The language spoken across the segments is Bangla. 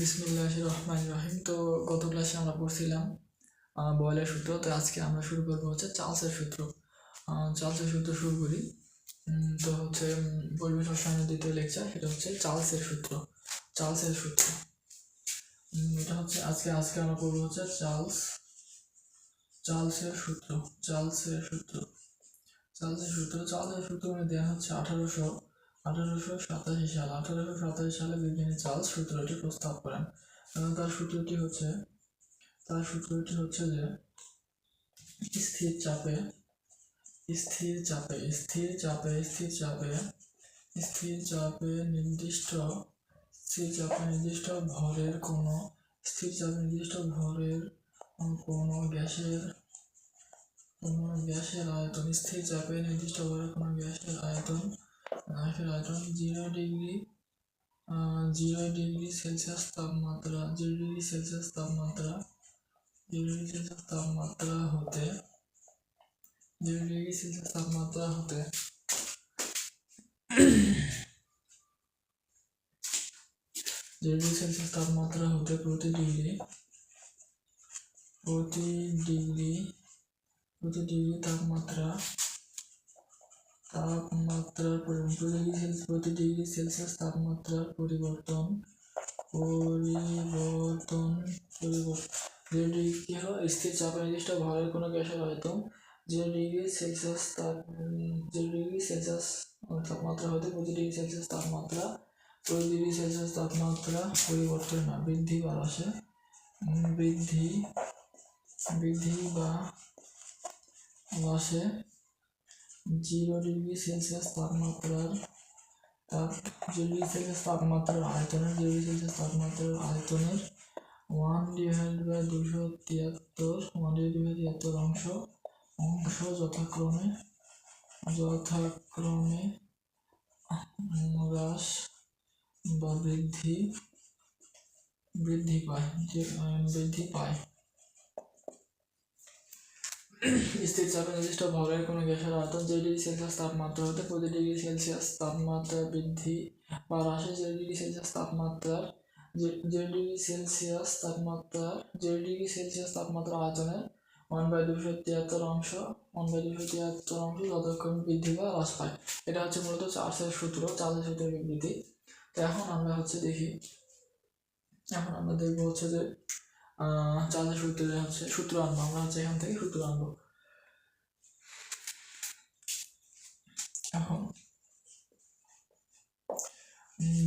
বিসমিল্লাহ রহমান রহিম। তো গত ক্লাসে আমরা পড়ছিলাম বয়লের সূত্র। তো আজকে আমরা শুরু করব হচ্ছে চার্লসের সূত্র। চার্লসের সূত্র শুরু করি। তো হচ্ছে পরিবেশ রসায়নের দ্বিতীয় লেকচার সেটা হচ্ছে চার্লসের সূত্র। চার্লসের সূত্র। এটা হচ্ছে আজকে আজকে আমরা পড়ব হচ্ছে চার্লস, চার্লসের সূত্র চার্লসের সূত্র। চার্লসের সূত্র চার্লসের সূত্র মানে দেওয়া হচ্ছে আঠারোশো আঠারোশো সাতাশি সাল। আঠারোশো সাতাশি সালে বিজ্ঞানী চার্লস সূত্রটি প্রস্তাব করেন এবং তার সূত্রটি হচ্ছে, তার সূত্রটি হচ্ছে যে, স্থির চাপে স্থির চাপে স্থির চাপে স্থির চাপে স্থির চাপে নির্দিষ্ট, স্থির চাপে নির্দিষ্ট ভরের কোনো, স্থির চাপে নির্দিষ্ট ভরের কোনো গ্যাসের কোনো গ্যাসের আয়তন, স্থির চাপে নির্দিষ্ট ভরের কোনো গ্যাসের আয়তন আয়তন zero degree zero degree Celsius তাপমাত্রা, জিরো ডিগ্রি সেলসিয়াস তাপমাত্রা, জিরো ডিগ্রি সেলসিয়াস তাপমাত্রা হতে, জিরো ডিগ্রি সেলসিয়াস তাপমাত্রা হতে, জিরো ডিগ্রি সেলসিয়াস তাপমাত্রা হতে প্রতি ডিগ্রি প্রতি ডিগ্রি প্রতি ডিগ্রি তাপমাত্রা তাপমাত্রার পরিবর্তন প্রতি ডিগ্রি সেলসিয়াস প্রতি ডিগ্রি সেলসিয়াস তাপমাত্রার পরিবর্তন পরিবর্তন পরিবর্তন। ডিগ্রি কি হলো স্থির চাপে নির্দিষ্ট ভরের কোনো গ্যাসের আয়তন জিরো ডিগ্রি সেলসিয়াস তাপ জিরো ডিগ্রি সেলসিয়াস তাপমাত্রা হতে প্রতি ডিগ্রি সেলসিয়াস তাপমাত্রা, প্রতি ডিগ্রি সেলসিয়াস তাপমাত্রা পরিবর্তন না বৃদ্ধি বা হ্রাসে বৃদ্ধি বৃদ্ধি বা হ্রাসে জিরো ডিগ্রি সেলসিয়াস তাপমাত্রার তাপ জিরো ডিগ্রি সেলসিয়াস তাপমাত্রার আয়তনের জিরো ডিগ্রি সেলসিয়াস তাপমাত্রার আয়তনের ওয়ান ডিভাইড বাই দুশো তিয়াত্তর ওয়ান ডিভাইড তিয়াত্তর অংশ অংশ যথাক্রমে যথাক্রমে হ্রাস বা বৃদ্ধি বৃদ্ধি পায়, যে বৃদ্ধি পায়। স্থির চাপে নির্দিষ্ট ভরের কোনো গ্যাসের আয়তন যে ডিগ্রি সেলসিয়াস তাপমাত্রা হতে প্রতি ডিগ্রি সেলসিয়াস তাপমাত্রা বৃদ্ধি বা হ্রাসে যে ডিগ্রি সেলসিয়াস তাপমাত্রার যে ডিগ্রি সেলসিয়াস তাপমাত্রা যে ডিগ্রি সেলসিয়াস তাপমাত্রা আয়তনের ওয়ান বাই দুশো তিয়াত্তর অংশ ওয়ান বাই দুশো তিয়াত্তর অংশ যথাক্রমে বৃদ্ধি বা হ্রাস পায়। এটা হচ্ছে মূলত চার্লসের সূত্র চার্লসের সূত্রের বিবৃতি। তো এখন আমরা হচ্ছে দেখি, এখন আমরা দেখব হচ্ছে যে চার্লসের সূত্রে হচ্ছে সূত্র আনব, আমরা হচ্ছে এখান থেকে সূত্র আনব। এখন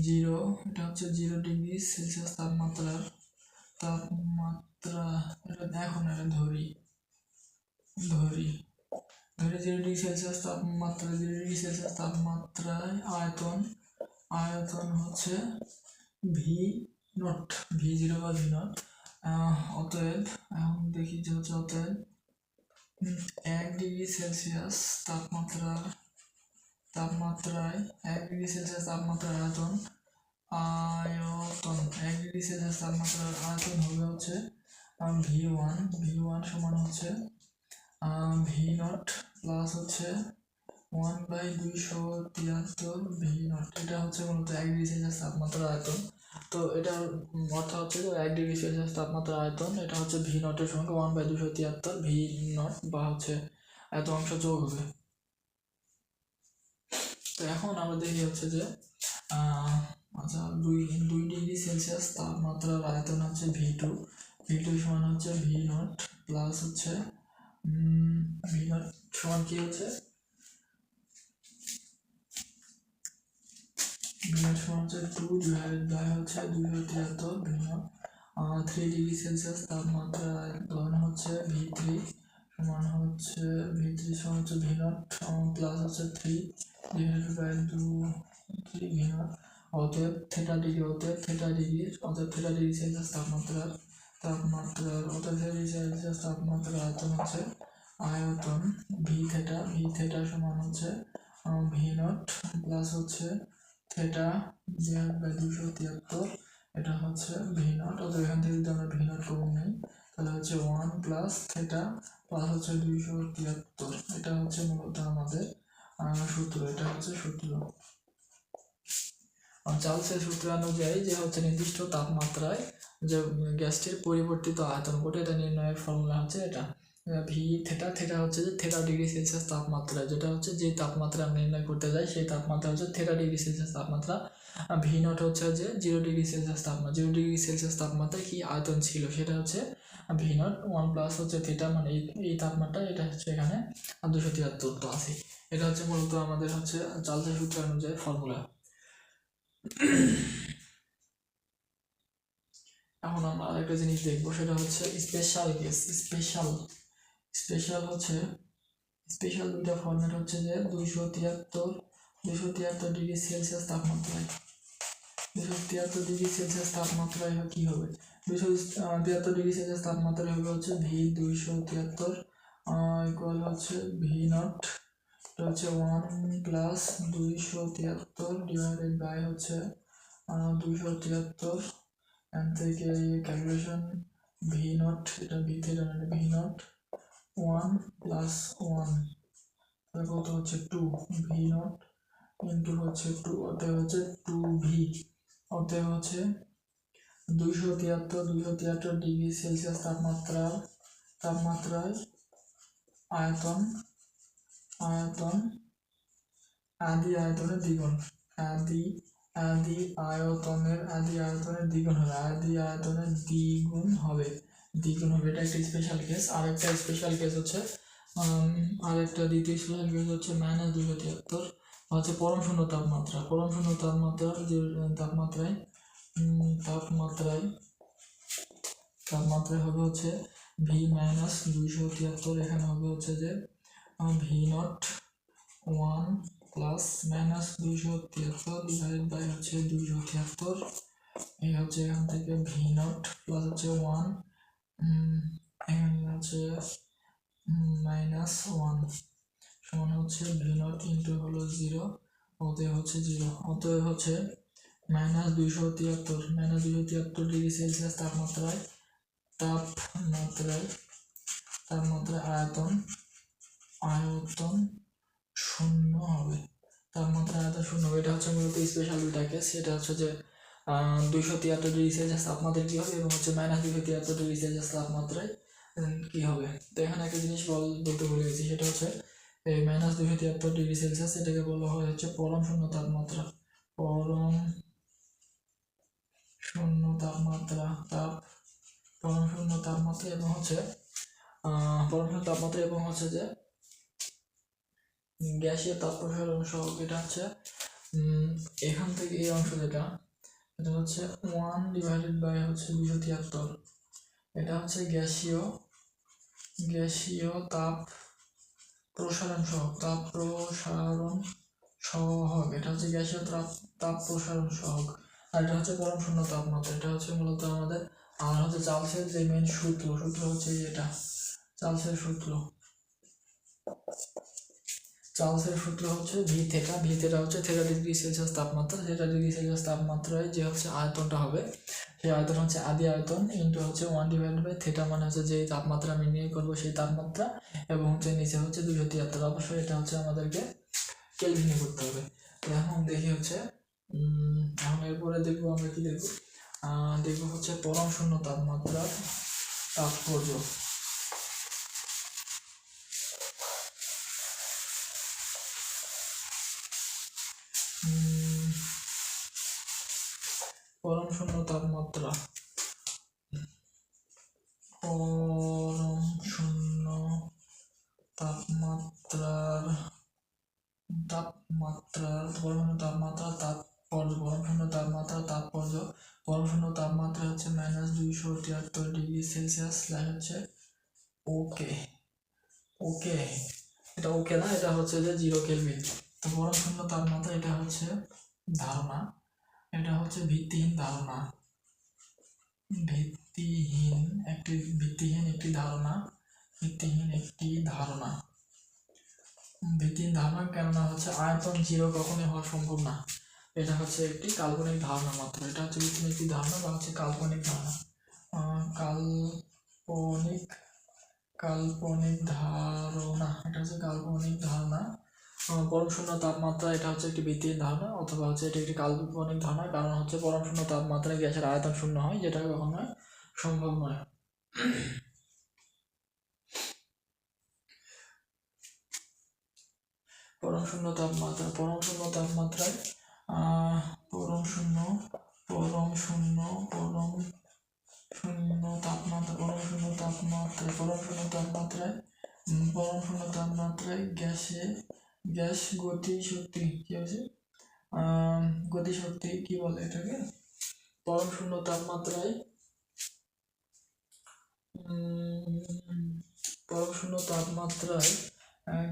জিরো, এটা হচ্ছে জিরো ডিগ্রি সেলসিয়াস তাপমাত্রার তাপমাত্রা, এটা এখন এটা ধরি ধরি ধরি জিরো ডিগ্রি সেলসিয়াস তাপমাত্রা, জিরো ডিগ্রি সেলসিয়াস তাপমাত্রায় আয়তন আয়তন হচ্ছে ভি নট, ভি জিরো বা ভি নট। অতএব, এখন দেখি যে হচ্ছে অতএব এক ডিগ্রি সেলসিয়াস তাপমাত্রার, তাপমাত্রায় এক ডিগ্রি সেলসিয়াস তাপমাত্রার আয়তন আয়তন, এক ডিগ্রি সেলসিয়াস তাপমাত্রার আয়তন হবে হচ্ছে ভি ওয়ান ভি ওয়ান সমান হচ্ছে ভি নট প্লাস হচ্ছে ওয়ান বাই দুইশো তিয়াত্তর ভি নট এটা হচ্ছে মূলত এক ডিগ্রি সেলসিয়াস তাপমাত্রার আয়তন। তো এটার অর্থ হচ্ছে যে এক ডিগ্রি সেলসিয়াস তাপমাত্রার আয়তন, এটা হচ্ছে ভি নটের সঙ্গে ওয়ান বাই দুশো তিয়াত্তর, ভি নট বা হচ্ছে এত অংশ যোগ হবে। তো এখন আমরা দেখি হচ্ছে যে আচ্ছা দুই দুই ডিগ্রি সেলসিয়াস তাপমাত্রার আয়তন হচ্ছে ভি টু ভি টু সমান হচ্ছে ভি নট প্লাস হচ্ছে ভি নট সমান কি হচ্ছে? ভি নট সমান হচ্ছে টু বাই হচ্ছে দুইশো তিয়াত্তর V naught three degree Celsius তাপমাত্রার আয়তন হচ্ছে ভি থ্রি সমান হচ্ছে ভি থ্রি সমান হচ্ছে ভি নট প্লাস হচ্ছে three divided by two three V naught অতএব থেটা ডিগ্রি অতএব থেটা ডিগ্রি অতএব থেটা ডিগ্রি সেলসিয়াস তাপমাত্রার তাপমাত্রার অতএব থেটা ডিগ্রি সেলসিয়াস তাপমাত্রার আয়তন হচ্ছে আয়তন ভি থেটা ভি থেটা সমান হচ্ছে ভি নট প্লাস হচ্ছে থেটা ডিভাইড বাই দুশো তিয়াত্তর, এটা হচ্ছে ভি নট অতএব এখান থেকে যদি আমরা ভি নট কমন নিই, তাহলে হচ্ছে ওয়ান প্লাস থেটা প্লাস হচ্ছে দুইশো তিয়াত্তর। এটা হচ্ছে মূলত আমাদের সূত্র। এটা হচ্ছে সূত্র। চার্লসের সূত্র অনুযায়ী যে হচ্ছে নির্দিষ্ট তাপমাত্রায় যে গ্যাসটির পরিবর্তিত আয়তন ঘটে এটা নির্ণয়ের ফর্মুলা হচ্ছে এটা। ভি থেটা থেটা হচ্ছে যে থেটা ডিগ্রি সেলসিয়াস তাপমাত্রা, যেটা হচ্ছে যে তাপমাত্রা আমরা নির্ণয় করতে যাই সেই তাপমাত্রা হচ্ছে থেটা ডিগ্রি সেলসিয়াস তাপমাত্রা। ভি নট হচ্ছে যে জিরো ডিগ্রি সেলসিয়াস তাপমাত্রা, জিরো ডিগ্রি সেলসিয়াস তাপমাত্রা কি আয়তন ছিল, সেটা হচ্ছে ভি নট, ওয়ান প্লাস হচ্ছে থেটা মানে এই এই তাপমাত্রা, এটা হচ্ছে এখানে দুশো তিয়াত্তর তো আছে এটা হচ্ছে মূলত আমাদের হচ্ছে চার্লসের সূত্র অনুযায়ী ফর্মুলা। এখন আমরা আরেকটা জিনিস দেখব, সেটা হচ্ছে স্পেশাল কেস স্পেশাল স্পেশাল হচ্ছে স্পেশাল দুইটা ফর্মেট হচ্ছে যে দুইশো তিয়াত্তর দুশো তিয়াত্তর ডিগ্রি সেলসিয়াস তাপমাত্রায়। দুশো তিয়াত্তর ডিগ্রি সেলসিয়াস তাপমাত্রায় কি হবে? দুশো তিয়াত্তর ডিগ্রি সেলসিয়াস তাপমাত্রায় হবে হচ্ছে ভি দুইশো তিয়াত্তর ইকুয়াল হচ্ছে ভি নট এটা হচ্ছে ওয়ান প্লাস দুইশো তিয়াত্তর ডিভাইডেড বাই হচ্ছে দুইশো তিয়াত্তর এখান থেকে ক্যালকুলেশন ভি নট এটা ভি থেকে V naught one plus one তাহলে কত হচ্ছে টু ভি নট ইন্টু হচ্ছে টু অতএব হচ্ছে টু ভি অতএব হচ্ছে দুইশো তিয়াত্তর দুইশো তিয়াত্তর ডিগ্রি সেলসিয়াস তাপমাত্রা তাপমাত্রায় আয়তন আয়তন, আদি আয়তনের দ্বিগুণ, আদি আদি আয়তনের আদি আয়তনের দ্বিগুণ হবে, আদি আয়তনের দ্বিগুণ হবে। দ্বিগুণ হবে। এটা একটা স্পেশাল কেস আরেকটা স্পেশাল কেস হচ্ছে উম, আরেকটা দ্বিতীয় স্পেশাল কেস হচ্ছে মাইনাস দুশো তিয়াত্তর। হচ্ছে পরম শূন্য তাপমাত্রা। পরম শূন্য তাপমাত্রা যে তাপমাত্রায় তাপমাত্রায় তাপমাত্রায় হবে হচ্ছে ভি মাইনাস দুইশো তিয়াত্তর। এখানে হবে হচ্ছে যে V naught one plus minus দুইশো তিয়াত্তর ডিভাইড বাই হচ্ছে দুইশো তিয়াত্তর। এই হচ্ছে এখান থেকে ভি নট প্লাস হচ্ছে ওয়ান হচ্ছে মাইনাস ওয়ান সমান হচ্ছে ভি নট ইন্টু হলো জিরো অতএব হচ্ছে জিরো অতএব হচ্ছে মাইনাস দুইশো তিয়াত্তর মাইনাস দুইশো তিয়াত্তর ডিগ্রি সেলসিয়াস তাপমাত্রায় তাপমাত্রায় তাপমাত্রায় আয়তন আয়তন শূন্য হবে তাপমাত্রা আয়তন শূন্য হবে, এটা হচ্ছে মূলত স্পেশাল দুইটা সেটা হচ্ছে যে দুইশো তিয়াত্তর ডিগ্রি সেলসিয়াস তাপমাত্রায় কী হবে? এবং হচ্ছে মাইনাস দুইশো তিয়াত্তর ডিগ্রি সেলসিয়াস তাপমাত্রায় কী হবে? তো এখানে একটা জিনিস বল বলতে ভুলে গেছি, সেটা হচ্ছে, এই মাইনাস দুইশো তিয়াত্তর ডিগ্রি সেলসিয়াস এটাকে বলা হয় হচ্ছে পরম শূন্য তাপমাত্রা। পরম শূন্য তাপমাত্রা, তাপ, পরম শূন্য তাপমাত্রা এবং হচ্ছে পরম শূন্য তাপমাত্রা এবং হচ্ছে যে গ্যাসীয় তাপ প্রসারণ সহ, এটা হচ্ছে এখান থেকে এই অংশ যেটা এটা হচ্ছে ওয়ান ডিভাইডেড বাই হচ্ছে দুশো তিয়াত্তর। এটা হচ্ছে গ্যাসীয় গ্যাসীয় তাপ প্রসারণ সহগ তাপ প্রসারণ সহগ। এটা হচ্ছে গ্যাসীয় তাপ তাপ প্রসারণ সহগ। আর এটা হচ্ছে পরম শূন্য তাপমাত্রা। এটা হচ্ছে মূলত আমাদের, আর হচ্ছে চার্লসের যে মেন সূত্র সূত্র হচ্ছে এটা চার্লসের সূত্র। চার্লসের সূত্র হচ্ছে ভি থেটা ভি থেটা হচ্ছে থেটা ডিগ্রি সেলসিয়াস তাপমাত্রা। থেটা ডিগ্রি সেলসিয়াস তাপমাত্রায় যে হচ্ছে আয়তনটা হবে, সেই আয়তন হচ্ছে আদি আয়তন ইন্টু হচ্ছে ওয়ান ডিভাইড বাই থেটা মানে হচ্ছে যে তাপমাত্রা আমি নির্ণয় করব সেই তাপমাত্রা এবং হচ্ছে নিচে হচ্ছে দুশো তিয়াত্তর। অবশ্যই এটা হচ্ছে আমাদেরকে কেলভিনে করতে হবে। এখন দেখি হচ্ছে এখন এরপরে দেখব আমরা কি দেখব? দেখব হচ্ছে পরম শূন্য তাপমাত্রার তাৎপর্য। যে জিরো কেলভিন, তো পরম শূন্য তাপমাত্রা এটা হচ্ছে ধারণা। এটা হচ্ছে ভিত্তিহীন ধারণা। ভিত্তিহীন একটি ভিত্তিহীন একটি ধারণা, ভিত্তিহীন একটি ধারণা। ভিত্তিহীন ধারণা কেননা হচ্ছে আয়তন জিরো কখনোই হওয়া সম্ভব না। এটা হচ্ছে একটি কাল্পনিক ধারণা মাত্র। এটা হচ্ছে ভিত্তিহীন একটি ধারণা বা হচ্ছে কাল্পনিক ধারণা। কাল্পনিক কাল্পনিক ধারণা, এটা হচ্ছে কাল্পনিক ধারণা। পরম শূন্য তাপমাত্রা, এটা হচ্ছে একটি ভিত্তিহীন ধারণা, অথবা হচ্ছে এটি একটি কাল্পনিক ধারণা, কারণ হচ্ছে পরম শূন্য তাপমাত্রায় গ্যাসের আয়তন শূন্য হয় যেটা কখনো সম্ভব নয়। পরম শূন্য তাপমাত্রা পরম শূন্য তাপমাত্রায় পরম শূন্য পরম শূন্য পরম শূন্য তাপমাত্রা পরম শূন্য তাপমাত্রায় পরম শূন্য তাপমাত্রায় পরম শূন্য তাপমাত্রায় গ্যাসে গ্যাস গতি শক্তি কি আছে গতি শক্তি কি বলে এটাকে পরম শূন্য তাপমাত্রায় পরম শূন্য তাপমাত্রায়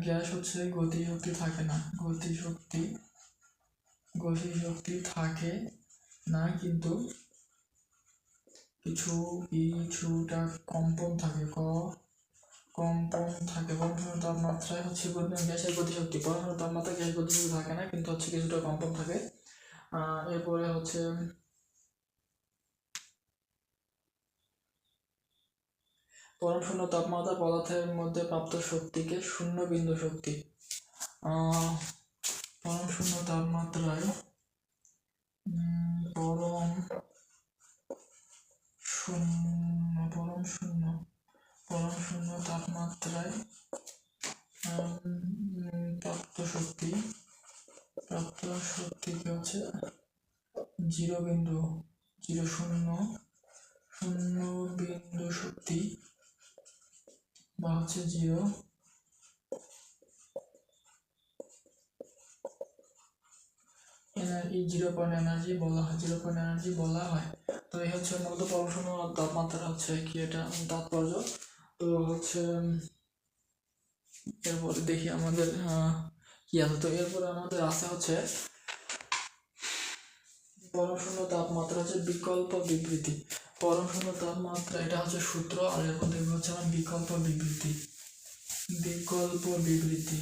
গ্যাস হচ্ছে গতি শক্তি থাকে না, গতি শক্তি গতি শক্তি থাকে না, কিন্তু কিছু, কিছুটা কম্পন থাকে ক। কম্পন থাকে। পরমাণু তাপমাত্রায় হচ্ছে গ্যাসের গতিশক্তি পরমাণু তাপমাত্রায় গ্যাস গতিশক্তি থাকে না, কিন্তু হচ্ছে কিছুটা কম্পন থাকে। এরপরে হচ্ছে পরম শূন্য তাপমাত্রা পদার্থের মধ্যে প্রাপ্ত শক্তিকে শূন্য বিন্দু শক্তি। পরম শূন্য তাপমাত্রায় পরম শূন্য পরম শূন্য পরম শূন্য তাপমাত্রায় প্রাপ্ত শক্তি প্রাপ্ত শক্তি শক্তিকে হচ্ছে জিরো বিন্দু, জিরো শূন্য শূন্য বিন্দু শক্তি, বা হচ্ছে জিরো জিরো পয়েন্ট এনার্জি বলা হয় জিরো পয়েন্ট এনার্জি বলা হয়। তো এই হচ্ছে মূলত পড়াশোনা তাপমাত্রা হচ্ছে কি এটা, তাৎপর্য। তো হচ্ছে এরপরে দেখি আমাদের কি আছে। তো এরপরে আমাদের আছে হচ্ছে পরম তাপমাত্রা হচ্ছে বিকল্প বিবৃতি। পরম শূন্য তাপমাত্রা, এটা হচ্ছে সূত্র, আর এরপর দেখব হচ্ছে আমার বিকল্প বিবৃতি। বিকল্প বিবৃতি।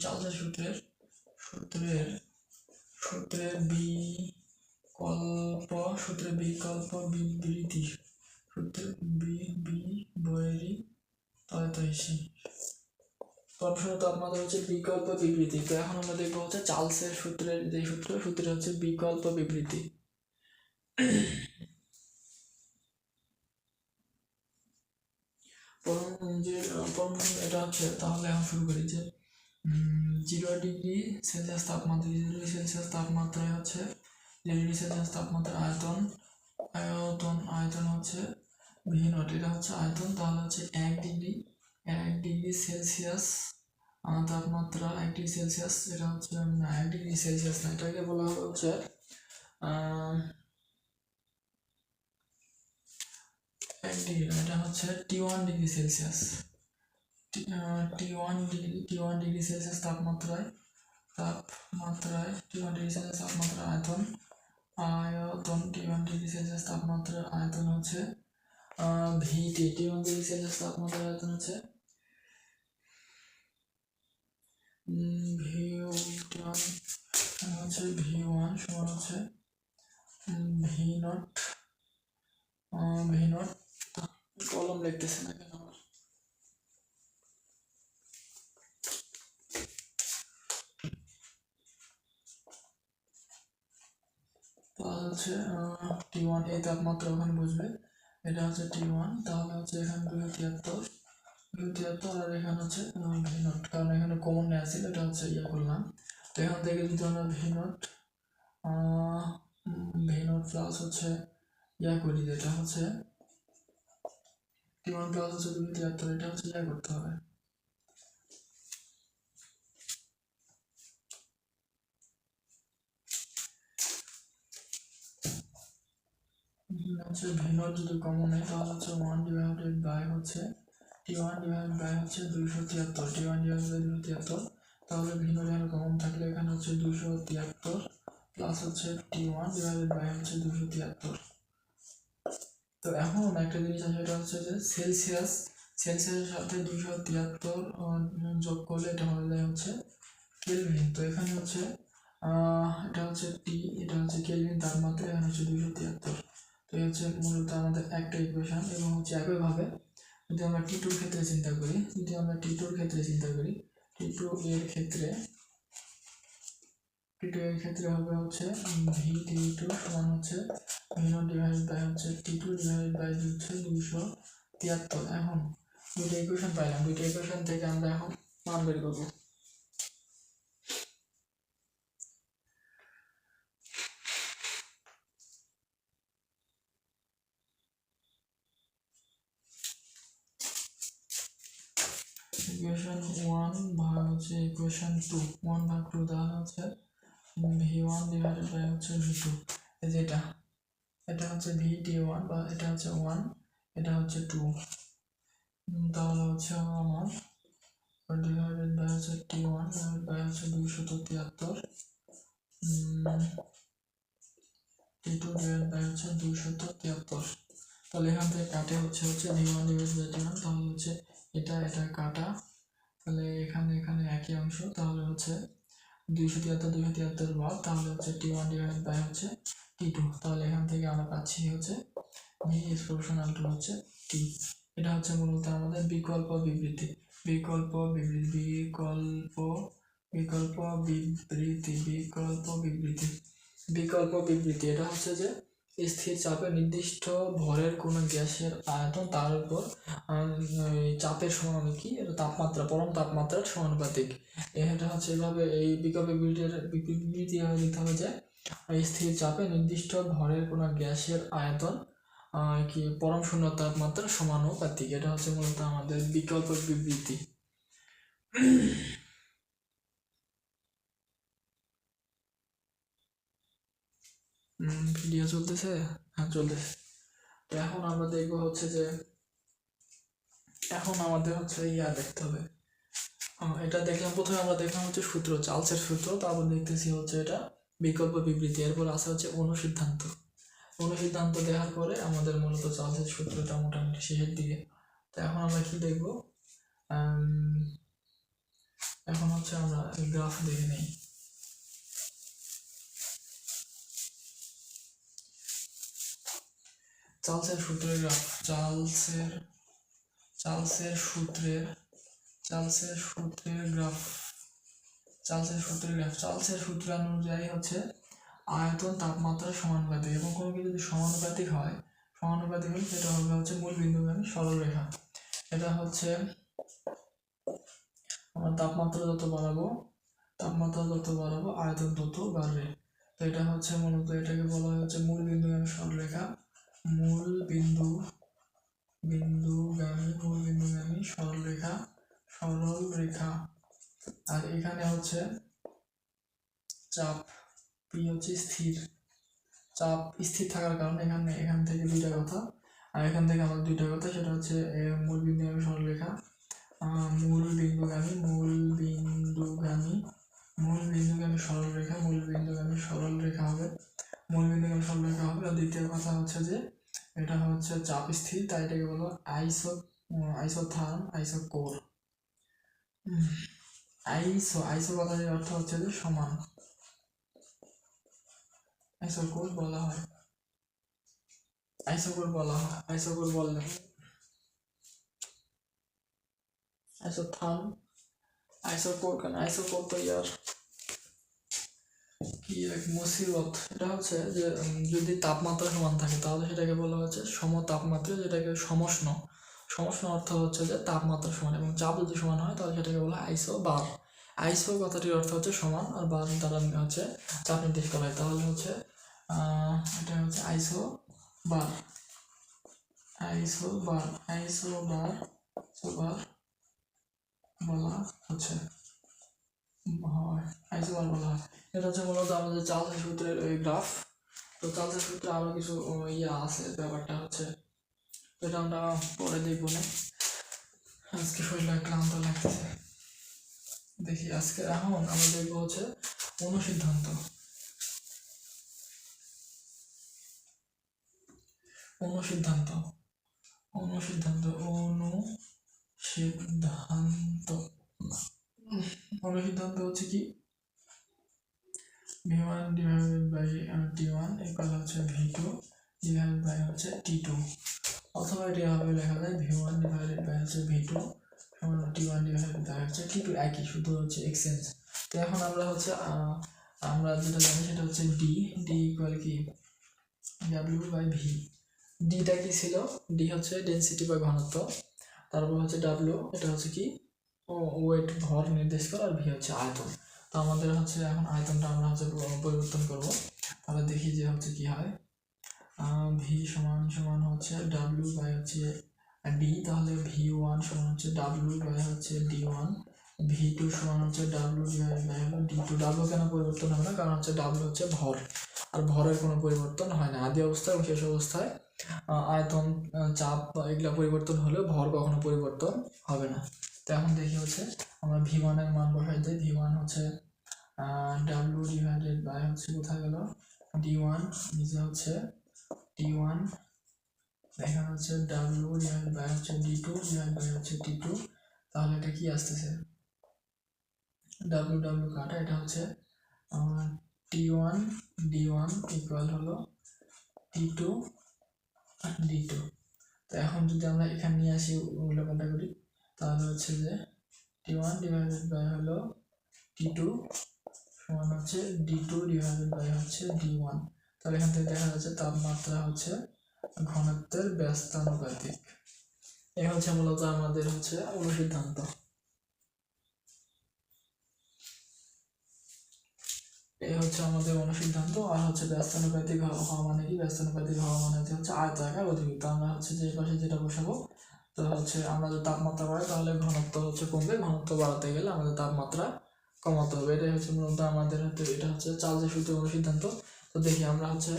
আহ, সূত্রের সূত্রের সূত্রের বিকল্প সূত্রের বিকল্প বিবৃতি সূত্রের বি বি বৈরি তয়তৈষী পরমাণু আপনাদের হচ্ছে বিকল্প বিবৃতি তো এখন আমরা দেখব হচ্ছে চার্লসের সূত্রের যে সূত্র সূত্র হচ্ছে বিকল্প বিবৃতি। পরম যে পরম এটা হচ্ছে তাহলে এখন শুরু করি যে জিরো ডিগ্রি সেলসিয়াস তাপমাত্রা জিরো ডিগ্রি সেলসিয়াস তাপমাত্রায় হচ্ছে জিরো ডিগ্রি সেলসিয়াস তাপমাত্রা আয়তন আয়তন আয়তন হচ্ছে ভি নট এটা হচ্ছে আয়তন তাহলে হচ্ছে এক ডিগ্রি এক ডিগ্রি সেলসিয়াস আহ, তাপমাত্রা এক ডিগ্রি সেলসিয়াস এটা হচ্ছে এক ডিগ্রি সেলসিয়াস না এটাকে বলা হচ্ছে এক ডিগ্রি এটা হচ্ছে T one degree Celsius T one degree T one degree Celsius তাপমাত্রায় তাপমাত্রায় টি ওয়ান ডিগ্রি সেলসিয়াস তাপমাত্রা আয়তন আয়তন টি ওয়ান ডিগ্রি সেলসিয়াস তাপমাত্রার আয়তন হচ্ছে V T T one degree Celsius তাপমাত্রার আয়তন হচ্ছে ভি ওয়ান হচ্ছে ভি ওয়ান সমান হচ্ছে ভি নট ভি নট কলম লিখতেছে না কেন আমার তাহলে হচ্ছে টি ওয়ান এই তাপমাত্রা ওখানে বুঝবে। এটা হচ্ছে টি ওয়ান তাহলে হচ্ছে এখানে দুই তিয়াত্তর। দুই তিয়াত্তর আর এখানে হচ্ছে ভি নট কারণ এখানে কমন নেওয়া ছিল এটা হচ্ছে ইয়ে করলাম। তো এখান থেকে যদি আমরা V naught V naught plus হচ্ছে ইয়া করি, যেটা হচ্ছে টি ওয়ান প্লাস হচ্ছে দুই তিয়াত্তর, এটা হচ্ছে ইয়া করতে হবে। হচ্ছে ভিনর যদি কমন হয় তাহলে হচ্ছে ওয়ান ডিভাইডেড বাই হচ্ছে টি ওয়ান ডিভাইড বাই হচ্ছে দুইশো তিয়াত্তর। টি ওয়ান ডিভাইড বাই তিয়াত্তর, তাহলে ভিনর এখানে কমন থাকলে এখানে হচ্ছে দুশো তিয়াত্তর প্লাস হচ্ছে টি ওয়ান ডিভাইডেড বাই হচ্ছে দুশো তিয়াত্তর। তো এখন একটা জিনিস আছে এটা হচ্ছে যে সেলসিয়াস সেলসিয়াসের সাথে দুশো তিয়াত্তর যোগ করলে এটা হয়ে যায় হচ্ছে কেলভিন তো এখানে হচ্ছে এটা হচ্ছে টি এটা হচ্ছে কেলভিন তাপমাত্রা এখানে হচ্ছে দুশো তিয়াত্তর। তো এই হচ্ছে মূলত আমাদের একটা ইকুয়েশন এবং হচ্ছে একইভাবে যদি আমরা টি টুর ক্ষেত্রে চিন্তা করি, যদি আমরা টি টুর ক্ষেত্রে চিন্তা করি টি টু এর ক্ষেত্রে টি টু এর ক্ষেত্রে হবে হচ্ছে ভি টি টু সমান হচ্ছে ভি ডিভাইড বাই হচ্ছে টি টু ডিভাইড বাই হচ্ছে দুশো তিয়াত্তর। এখন দুইটা ইকুয়েশন পাইলাম, দুইটা ইকুয়েশন থেকে আমরা এখন মান বের করব। ইকুয়েশন ওয়ান ভাগ হচ্ছে ইকুয়েশন টু। ওয়ান ভাগ টু তাহলে হচ্ছে ভি ওয়ান ডিভাইডেড বাই হচ্ছে ভি টু। এই যে এটা হচ্ছে ভি টি ওয়ান বা এটা হচ্ছে ওয়ান, এটা হচ্ছে টু। তাহলে হচ্ছে আমার ডিভাইডেড বাই হচ্ছে টি ওয়ান ডিভাইড বাই হচ্ছে দুইশত তিয়াত্তর। টি টু ডিভাইড বাই হচ্ছে দুইশত তিয়াত্তর। তাহলে এখান থেকে কাটে হচ্ছে হচ্ছে V one divide by T one, তাহলে হচ্ছে এটা এটা কাটা। তাহলে এখানে এখানে একই অংশ। তাহলে হচ্ছে দুইশো তিয়াত্তর দুইশো তিয়াত্তর বাদ তাহলে হচ্ছে টি ওয়ান ডিভাইড বাই হচ্ছে টি টু তাহলে এখান থেকে আমরা পাচ্ছি হচ্ছে ভি ইজ প্রফেশনাল টু হচ্ছে টি এটা হচ্ছে মূলত আমাদের বিকল্প বিবৃতি। বিকল্প বিবৃতি, বিকল্প বিকল্প বিবৃতি বিকল্প বিবৃতি। বিকল্প বিবৃতি, এটা হচ্ছে যে স্থির চাপে নির্দিষ্ট ভরের কোনো গ্যাসের আয়তন তার উপর চাপের সমানুপাতি এটা তাপমাত্রা, পরম তাপমাত্রার সমানুপাতিক। এটা হচ্ছে এভাবে এই বিকল্প বিবৃতির বিবৃতি দিতে হবে যে স্থির চাপে নির্দিষ্ট ভরের কোনো গ্যাসের আয়তন কি পরম শূন্য তাপমাত্রার সমানুপাতিক। এটা হচ্ছে মূলত আমাদের বিকল্প বিবৃতি। ভিডিও চলতেছে? হ্যাঁ চলতেছে। তো এখন আমরা দেখব হচ্ছে যে, এখন আমাদের হচ্ছে ইয়া দেখতে হবে। এটা দেখলাম, প্রথমে আমরা দেখলাম হচ্ছে সূত্র, চার্লসের সূত্র, তারপর দেখতেছি হচ্ছে এটা বিকল্প বিবৃতি। এরপর আছে হচ্ছে অনুসিদ্ধান্ত। অনুসিদ্ধান্ত দেখার পরে আমাদের মূলত চার্লসের সূত্রটা মোটামুটি শেষের দিকে। তো এখন আমরা কি দেখব? এখন হচ্ছে আমরা গ্রাফ দেখে নেই। চার্লসের সূত্রের চার্লসের চার্লসের সূত্রের চার্লসের সূত্রের গ্রাফ, চার্লসের সূত্রের গ্রাফ, চার্লসের সূত্র অনুযায়ী হচ্ছে আয়তন তাপমাত্রা সমানুপাতিক এবং কোনো কিছু যদি সমানুপাতিক হয়, সমানুপাতিক হলে সেটা হবে হচ্ছে মূল বিন্দুগামী সরল রেখা এটা হচ্ছে আমরা তাপমাত্রা যত বাড়াবো, তাপমাত্রা যত বাড়াবো, আয়তন তত বাড়বে। তো এটা হচ্ছে মূলত এটাকে বলা হয় হচ্ছে মূল বিন্দুগামী সরলরেখা। মূল বিন্দু বিন্দুগামী মূল বিন্দুগামী সরলরেখা সরল রেখা আর এখানে হচ্ছে চাপ পি হচ্ছে স্থির। চাপ স্থির থাকার কারণে এখানে, এখান থেকে দুইটা কথা। আর এখান থেকে আমাদের দুইটা কথা, সেটা হচ্ছে মূল বিন্দুগামী সরলরেখা মূল বিন্দুগামী মূল বিন্দুগামী মূল বিন্দুগামী সরল রেখা, মূল বিন্দুগামী সরল রেখা হবে। সরল রেখা হবে। আর দ্বিতীয় কথা হচ্ছে যে, এটা হচ্ছে চাপ স্থির, তাই এটাকে বলো আইসো, আইসোথার্ম আইসো কোর আইসো আইসো কথাটির অর্থ হচ্ছে যে সমান। আইসো কোর বলা হয়। আইসো কোর বলা হয় আইসো কোর বললে আইসো থার্ম আইসো কোর কেন? আইসো কোর তো ইয়ার। এক মুসিবত? এটা হচ্ছে যে যদি তাপমাত্রা সমান থাকে, তাহলে সেটাকে বলা হচ্ছে সম তাপমাত্রা যেটাকে সমষ্ণ। সমষ্ণ অর্থ হচ্ছে যে তাপমাত্রা সমান, এবং চাপ যদি সমান হয়, তাহলে সেটাকে বলা আইসো বার। আইসো কথাটির অর্থ হচ্ছে সমান, আর বার দ্বারা হচ্ছে চাপ নির্দেশ করা হয়। তাহলে হচ্ছে এটা হচ্ছে আইসো বার। আইসো বার আইসো বার বার বলা হচ্ছে। হয়, আইসো বার বলা হয়। এটা হচ্ছে মূলত আমাদের চার্লসের সূত্রের ওই গ্রাফ তো চার্লসের সূত্রে আরও কিছু ইয়ে আছে, ব্যাপারটা হচ্ছে, এটা আমরা পরে দেখব না। আজকে শরীরটা ক্লান্ত লাগতেছে। দেখি আজকে, এখন আমরা দেখব হচ্ছে অনুসিদ্ধান্ত। অনুসিদ্ধান্ত। অনুসিদ্ধান্ত অনুসিদ্ধান্ত। অনুসিদ্ধান্ত হচ্ছে কি? V one divided by T one equal হচ্ছে ভি টু ডিভাইডেড বাই হচ্ছে টি টু অথবা এটি এভাবে লেখা যায় ভি ওয়ান ডিভাইডেড বাই হচ্ছে V two T one divided by হচ্ছে টি টু একই, শুধু হচ্ছে এক্সচেঞ্জ তো এখন আমরা হচ্ছে আমরা যেটা জানি সেটা হচ্ছে ডি ডি ইকুয়াল কি? ডাব্লিউ বাই ভি ডিটা কি ছিল? ডি হচ্ছে ডেনসিটি বা ঘনত্ব। তারপর হচ্ছে ডাব্লিউ এটা হচ্ছে কি? ও ওয়েট ভর নির্দেশ করে, আর ভি হচ্ছে আয়তন। তো আমাদের হচ্ছে এখন আয়তনটা আমরা হচ্ছে পরিবর্তন করব। তাহলে দেখি যে হচ্ছে কি হয়। ভি সমান সমান হচ্ছে ডাব্লিউ বাই হচ্ছে ডি তাহলে ভি ওয়ান সমান হচ্ছে ডাব্লিউ বাই হচ্ছে ডি ওয়ান ভি টু সমান হচ্ছে W by D two W কেন পরিবর্তন হবে না? কারণ হচ্ছে ডাব্লিউ হচ্ছে ভর। আর ভরের কোনো পরিবর্তন হয় না। আদি অবস্থায় এবং শেষ অবস্থায় আয়তন চাপ এগুলা পরিবর্তন হলেও ভর কখনো পরিবর্তন হবে না। তো এখন দেখি হচ্ছে। আমরা ভি ওয়ানের মান বসাই দিই। ভি ওয়ান হচ্ছে ডাব্লিউ ডিভাইডেড বাই হচ্ছে কোথায় গেল? ডি ওয়ান নিচে হচ্ছে টি ওয়ান এখানে হচ্ছে ডাব্লিউ ডিভাইড বাই হচ্ছে ডি টু ডিভাইড বাই হচ্ছে টি টু তাহলে এটা কি আসতেছে? ডাব্লিউ ডাব্লিউ কাটা। এটা হচ্ছে T one D one equal হলো টি টু ডি টু তো এখন যদি আমরা এখানে নিয়ে আসি উল্টাপাল্টা করি তাহলে হচ্ছে যে টি ওয়ান ডিভাইডেড বাই হলো টি টু সমান হচ্ছে ডি টু ডিভাইডেড বাই হচ্ছে ডি ওয়ান তাহলে এখান থেকে দেখা যাচ্ছে তাপমাত্রা হচ্ছে ঘনত্বের ব্যস্তানুপাতিক। এ হচ্ছে মূলত আমাদের হচ্ছে অনুসিদ্ধান্ত এই হচ্ছে আমাদের অনুসিদ্ধান্ত আর হচ্ছে ব্যস্তানুপাতিক হওয়া মানে কি? ব্যস্তানুপাতিক হওয়া মানে হচ্ছে আয়তাকার অধিবৃত্ত আমরা হচ্ছে যে পাশে যেটা বসাবো তো হচ্ছে আমরা যদি তাপমাত্রা বাড়াই তাহলে ঘনত্ব হচ্ছে কমবে, ঘনত্ব বাড়াতে গেলে আমাদের তাপমাত্রা কমাতে হবে। এটাই হচ্ছে মূলত আমাদের হচ্ছে, এটা হচ্ছে চার্লসের সূত্রের অনুসিদ্ধান্ত তো দেখি আমরা হচ্ছে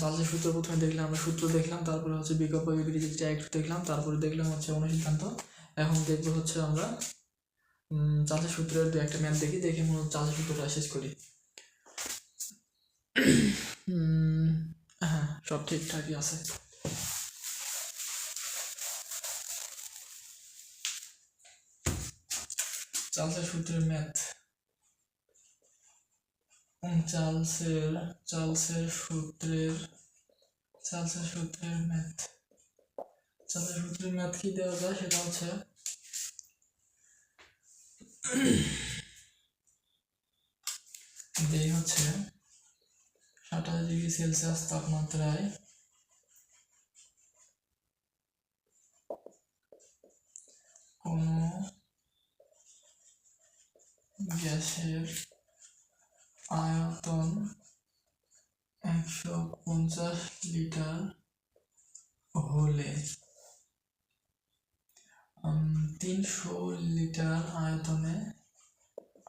চার্লসের সূত্র প্রথমে দেখলাম, আমরা সূত্র দেখলাম, তারপরে হচ্ছে বিকল্প বিবৃতি একটু দেখলাম, তারপরে দেখলাম হচ্ছে অনুসিদ্ধান্ত এখন দেখব হচ্ছে আমরা চার্লসের সূত্রের দু একটা ম্যাথ দেখি, দেখে মূলত চার্লসের সূত্রটা শেষ করি। হ্যাঁ সব ঠিকঠাকই আছে। চার্লসের সূত্রের ম্যাথ। চার্লসের চার্লসের সূত্রের চার্লসের সূত্রের ম্যাথ। চার্লসের সূত্রের ম্যাথ কি দেওয়া যায় সেটা হচ্ছে দেই হচ্ছে সাতাশ ডিগ্রি সেলসিয়াস তাপমাত্রায় কোনো গ্যাসের আয়তন একশো পঞ্চাশ লিটার হলে তিনশো লিটার আয়তনে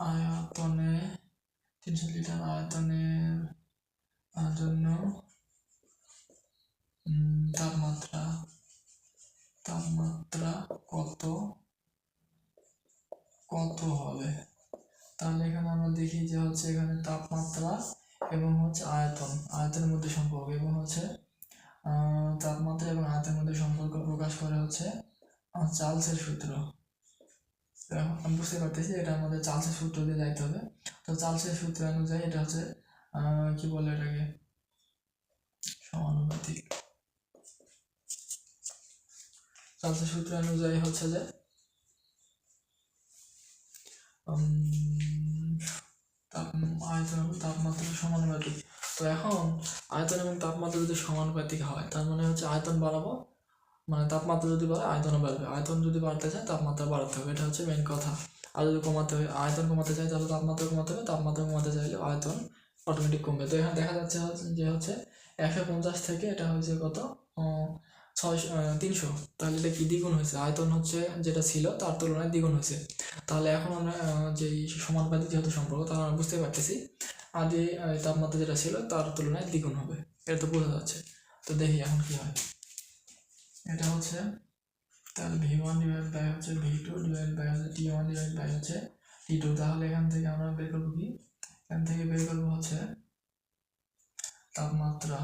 আয়তনে, তিনশো লিটার আয়তনের জন্য তাপমাত্রা তাপমাত্রা কত কত হবে? তাহলে এখানে আমরা দেখি যে হচ্ছে এখানে তাপমাত্রা এবং হচ্ছে আয়তন, আয়তনের মধ্যে সম্পর্ক এবং হচ্ছে তাপমাত্রা এবং আয়তনের মধ্যে সম্পর্ক প্রকাশ করে হচ্ছে চার্লসের সূত্র। আমি বুঝতে পারতেছি এটা আমাদের চার্লসের সূত্র দিয়ে যাইতে হবে। তো চার্লসের সূত্র অনুযায়ী এটা হচ্ছে কি বলে এটাকে? সমানুপাতিক। চার্লসের সূত্র অনুযায়ী হচ্ছে যে আয়তন এবং তাপমাত্রা সমানুপাতিক তো এখন আয়তন এবং তাপমাত্রা যদি সমানুপাতিক হয়, তার মানে হচ্ছে আয়তন বাড়াবো মানে তাপমাত্রা যদি বাড়ে, আয়তনও বাড়বে। আয়তন যদি বাড়তে চায়, তাপমাত্রা বাড়াতে হবে। এটা হচ্ছে মেন কথা। আর যদি কমাতে হয়, আয়তন কমাতে চাই তাহলে তাপমাত্রা কমাতে হবে। তাপমাত্রা কমাতে চাইলে আয়তন অটোমেটিক কমবে। তো এখানে দেখা যাচ্ছে যে হচ্ছে একশো পঞ্চাশ থেকে এটা হয়েছে কত? ছয়শো তিনশো। তাহলে এটা কি দ্বিগুণ হয়েছে? আয়তন হচ্ছে যেটা ছিল, তার তুলনায় দ্বিগুণ হয়েছে। তাহলে এখন আমরা যেই সমানুপাতিক যেহেতু সম্পর্ক, তাহলে আমরা বুঝতে পারতেছি আদি তাপমাত্রা যেটা ছিল, তার তুলনায় দ্বিগুণ হবে। এটা তো বোঝা যাচ্ছে। তো দেখি এখন কি হয়। এটা হচ্ছে, তাহলে ভি ওয়ান ডিভাইড বাই হচ্ছে ভি টু ডিভাইড বাই হচ্ছে টি ওয়ান ডিভাইড বাই হচ্ছে টি টু তাহলে এখান থেকে আমরা বের করব কি? এখান থেকে বের করব হচ্ছে তাপমাত্রা।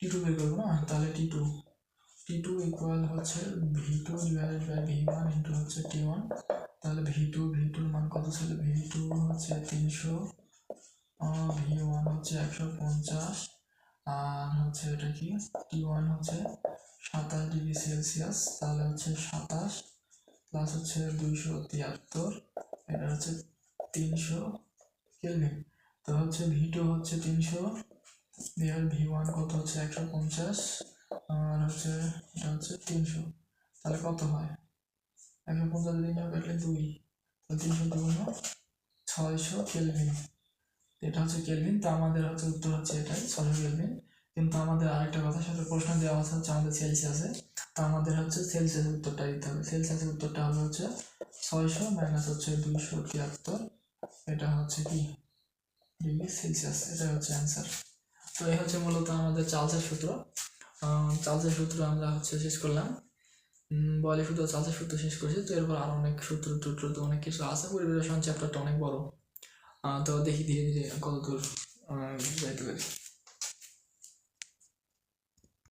টি টু বের করব না? তাহলে T two T two equal হচ্ছে V two divide by V one into হচ্ছে টি ওয়ান তাহলে ভি টু ভি টুর মান কত ছিল? ভি টু হচ্ছে তিনশো ভি ওয়ান হচ্ছে একশো পঞ্চাশ, আর হচ্ছে এটা কি? টি ওয়ান হচ্ছে সাতাশ ডিগ্রি সেলসিয়াস, তাহলে হচ্ছে সাতাশ প্লাস হচ্ছে দুইশো তিয়াত্তর, এটা হচ্ছে তিনশো কেলভিন। তো হচ্ছে ভি টু হচ্ছে তিনশো দেওয়ার ভি ওয়ান কত হচ্ছে? একশো পঞ্চাশ আর হচ্ছে তিনশো। তাহলে কত হয়? একশো পঞ্চাশ তিনশো কাটলে দুই। তিনশো দুগুণ ছয়শো কেলভিন। এটা হচ্ছে কেলভিন, তো আমাদের হচ্ছে উত্তর হচ্ছে এটাই, ছয়শো কেলভিন। কিন্তু আমাদের আরেকটা কথা, সেটা প্রশ্ন দেওয়া আছে হচ্ছে আমাদের সেলসিয়াসে। তো আমাদের হচ্ছে সেলসিয়াসের উত্তরটা দিতে হবে। সেলসিয়াসের উত্তরটা হবে হচ্ছে ছয়শো মাইনাস হচ্ছে দুইশো তিয়াত্তর। এটা হচ্ছে কি? ডিগ্রি সেলসিয়াস এটা হচ্ছে অ্যান্সার তো এই হচ্ছে মূলত আমাদের চার্লসের সূত্র। আহ, চার্লসের সূত্র আমরা হচ্ছে শেষ করলাম। বলে সূত্র চালসের সূত্র শেষ করেছি তো এরপর আরও অনেক সূত্র টুত্র তো অনেক কিছু আছে। পরিবেশন চ্যাপ্টারটা অনেক বড়। তো দেখি ধীরে ধীরে কত দূর আহ, যাইতে পারি।